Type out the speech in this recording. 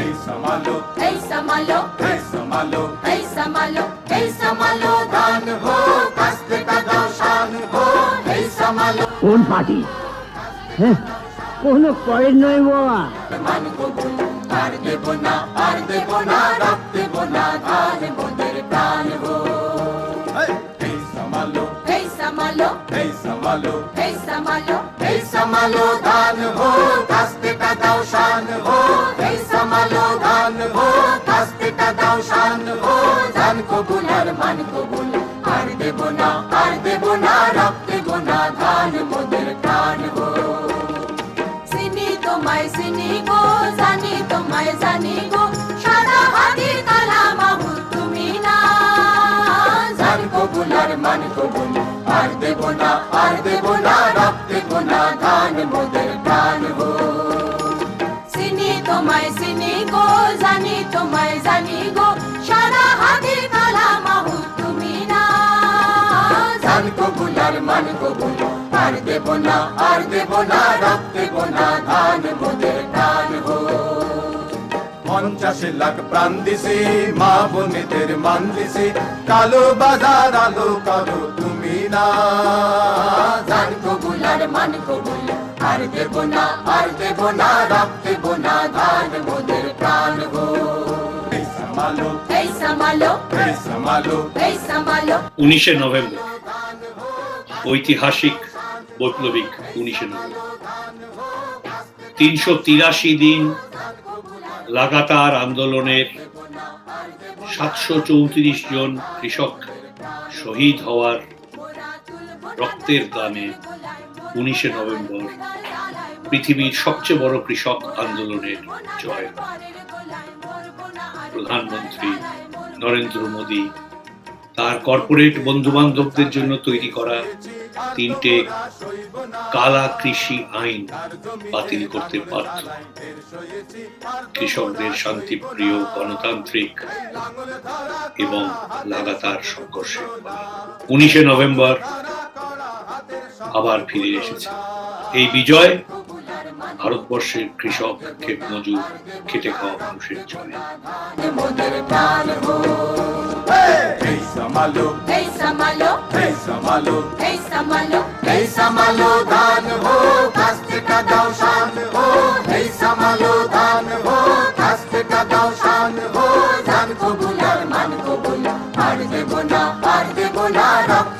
এই সামালো এই সামালো এই সামালো এই সামালো এই সামালো দান হো কাস্তে কাদা শান হো এই সামালো কোন পার্টি? হ্যাঁ কোন কয়ের নয় বাবা। মান বধু আর দেব না আর দেব না রাখতে না আর মোদের প্রাণ হো। এই সামালো এই সামালো এই সামালো এই সামালো এই সামালো দাও শান ধান কবুল আর মান কবুল। আর দেব না, আর দেব না রাখ দেব না ধান মোদের প্রাণ হো। চিনি তোমায় চিনি গো, জানি তোমায় জানি গো, সাদা হাতি কালা বাবু তুমি না। জান কবুল আর মান কবুল, আর দেব না, আর দেব না রাখ দেব না ধান মোদের প্রাণ হো। চিনি তোমায় আর মান কবুল। আর দেব না, আর দেব না, রাখ দেব না, ধান মোদের প্রাণ হো পঞ্চাশ লাখ প্রাণ দিছে, মা বোনেদের মান দিছে। কালো বাজার আলো কালো তুমি না। জান কবুল আর মান কবুল। আর দেব না, আর দেব না, রাখ দেব না, ধান মোদের প্রাণ হো উনিশে নভেম্বর। ঐতিহাসিক বৈপ্লবিক উনিশে নভেম্বর। তিনশো তিরাশি দিন লাগাতার আন্দোলনের সাতশো চৌত্রিশ জন কৃষক শহীদ হওয়ার রক্তের দামে উনিশে নভেম্বর পৃথিবীর সবচেয়ে বড় কৃষক আন্দোলনের জয়। প্রধানমন্ত্রী নরেন্দ্র মোদী তার কর্পোরেট বন্ধু বান্ধবদের জন্য তৈরি করা তিনটে কালা কৃষি আইন বাতিল করতে পারত কৃষকদের শান্তিপ্রিয় গণতান্ত্রিক এবং লাগাতার সংঘর্ষের ফলে উনিশে নভেম্বর আবার ফিরে এসেছে। এই বিজয় ভারতবর্ষের কৃষক ক্ষেত মজুর খেটে খাওয়া মানুষের জয় సమాలు జై సమాలు జై సమాలు జై సమాలు జై సమాలు ధాన్ హో కాస్త కా దావ్ శాన్ హో జై సమాలు ధాన్ హో కాస్త కా దావ్ శాన్ హో ধান কবুলার মান কবুল আর দেব না আর দেব না রক্ত